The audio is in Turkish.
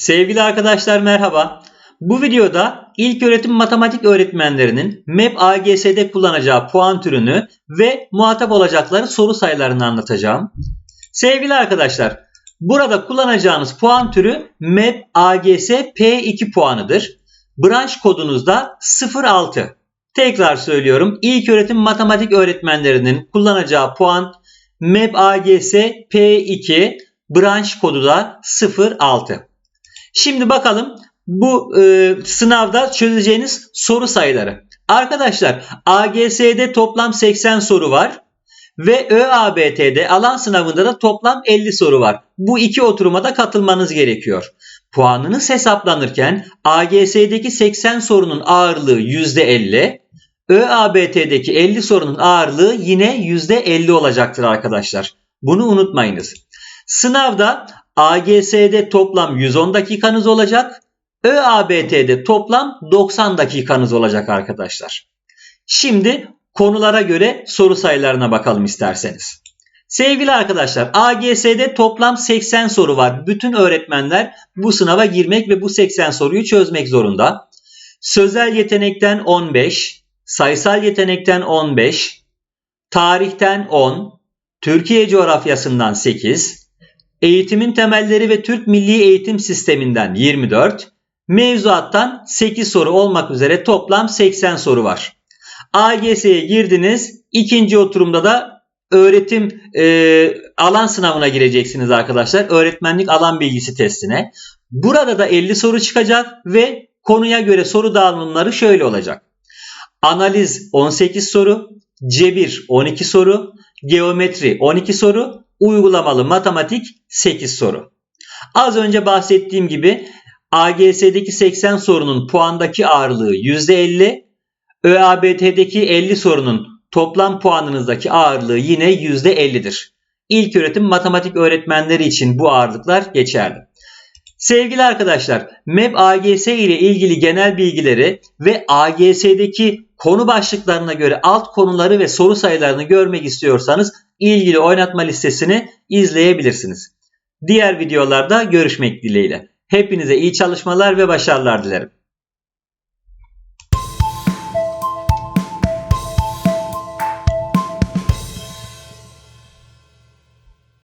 Sevgili arkadaşlar merhaba. Bu videoda ilköğretim matematik öğretmenlerinin MEP AGS'de kullanacağı puan türünü ve muhatap olacakları soru sayılarını anlatacağım. Sevgili arkadaşlar, burada kullanacağınız puan türü MEP AGS P2 puanıdır. Branş kodunuz da 06. Tekrar söylüyorum. İlköğretim matematik öğretmenlerinin kullanacağı puan MEP AGS P2 branş kodu da 06. Şimdi bakalım bu e, sınavda çözeceğiniz soru sayıları. Arkadaşlar AGS'de toplam 80 soru var ve ÖABT'de alan sınavında da toplam 50 soru var. Bu iki oturuma da katılmanız gerekiyor. Puanınız hesaplanırken AGS'deki 80 sorunun ağırlığı %50, ÖABT'deki 50 sorunun ağırlığı yine %50 olacaktır arkadaşlar. Bunu unutmayınız. Sınavda AGS'de toplam 110 dakikanız olacak. ÖABT'de toplam 90 dakikanız olacak arkadaşlar. Şimdi konulara göre soru sayılarına bakalım isterseniz. Sevgili arkadaşlar AGS'de toplam 80 soru var. Bütün öğretmenler bu sınava girmek ve bu 80 soruyu çözmek zorunda. Sözel yetenekten 15, sayısal yetenekten 15, tarihten 10, Türkiye coğrafyasından 8, Eğitimin temelleri ve Türk Milli Eğitim Sisteminden 24, mevzuattan 8 soru olmak üzere toplam 80 soru var. AGS'ye girdiniz. İkinci oturumda da öğretim e, alan sınavına gireceksiniz arkadaşlar. Öğretmenlik alan bilgisi testine. Burada da 50 soru çıkacak ve konuya göre soru dağılımları şöyle olacak. Analiz 18 soru, cebir 12 soru, geometri 12 soru, uygulamalı matematik 8 soru. Az önce bahsettiğim gibi AGS'deki 80 sorunun puandaki ağırlığı %50, ÖABT'deki 50 sorunun toplam puanınızdaki ağırlığı yine %50'dir. İlköğretim matematik öğretmenleri için bu ağırlıklar geçerli. Sevgili arkadaşlar, MEP AGS ile ilgili genel bilgileri ve AGS'deki konu başlıklarına göre alt konuları ve soru sayılarını görmek istiyorsanız ilgili oynatma listesini izleyebilirsiniz. Diğer videolarda görüşmek dileğiyle. Hepinize iyi çalışmalar ve başarılar dilerim.